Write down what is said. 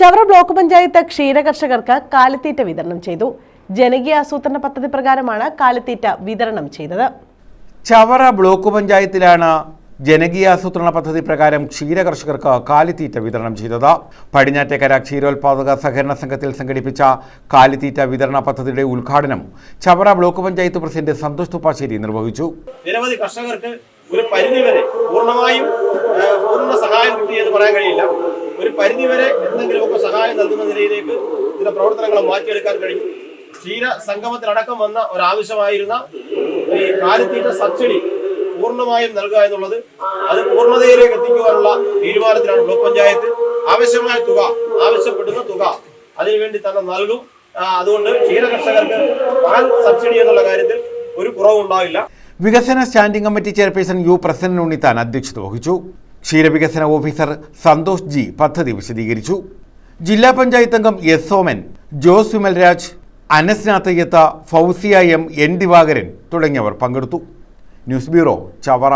Chavara block panchayat ക്ഷീരകർഷകർക്ക് കാലിത്തീറ്റ വിതരണം ചെയ്തു. ജനകീയ ആസൂത്രണ പദ്ധതി പ്രകാരമാണ് കാലിത്തീറ്റ വിതരണം ചെയ്തത്. ചവറ ബ്ലോക്ക് പഞ്ചായത്തിലാണ് ജനകീയ ആസൂത്രണ പദ്ധതി പ്രകാരം ക്ഷീരകർഷകർക്ക് കാലിത്തീറ്റ വിതരണം ചെയ്തത്. പടിഞ്ഞാറ്റേക്കര ക്ഷീരോത്പാദക സഹകരണ സംഘത്തിൽ സംഘടിപ്പിച്ച കാലിത്തീറ്റ വിതരണ പദ്ധതിയുടെ ഉദ്ഘാടനം ചവറ ബ്ലോക്ക് പഞ്ചായത്ത് പ്രസിഡന്റ് സന്തോഷ് തുപ്പാശ്ശേരി നിർവഹിച്ചു. നിരവധി കർഷകർക്ക് ഒരു പരിധി വരെ പൂർണമായും സഹായം കിട്ടി എന്ന് പറയാൻ കഴിയില്ല. ഒരു പരിധിവരെ എന്തെങ്കിലുമൊക്കെ സഹായം നൽകുന്ന നിലയിലേക്ക് ഇതിന്റെ പ്രവർത്തനങ്ങൾ മാറ്റിയെടുക്കാൻ കഴിയും ക്ഷീര സംഗമത്തിലടക്കം വന്ന ഒരാവശ്യമായിരുന്ന ഈ കാലിത്തീറ്റ സബ്സിഡി പൂർണമായും നൽകുക എന്നുള്ളത് അത് പൂർണതയിലേക്ക് എത്തിക്കുവാനുള്ള തീരുമാനത്തിലാണ് ബ്ലോക്ക് പഞ്ചായത്ത്. ആവശ്യമായ തുക ആവശ്യപ്പെടുന്ന തുക അതിനുവേണ്ടി തന്നെ നൽകും. അതുകൊണ്ട് ക്ഷീര കർഷകർക്ക് പാൽ സബ്സിഡി എന്നുള്ള കാര്യത്തിൽ ഒരു കുറവുണ്ടാവില്ല. വികസന standing committee chairperson U Prasannan Unnithan അധ്യക്ഷത വഹിച്ചു. ക്ഷീരവികസന ഓഫീസർ സന്തോഷ് ജി പദ്ധതി വിശദീകരിച്ചു. ജില്ലാ പഞ്ചായത്ത് അംഗം എസ് സോമൻ ജോസ് വിമൽരാജ് അനസ്നാഥയ്യത്ത ഫൗസിയ എം എൻ ദിവാകരൻ തുടങ്ങിയവർ പങ്കെടുത്തു. News bureau Chavara.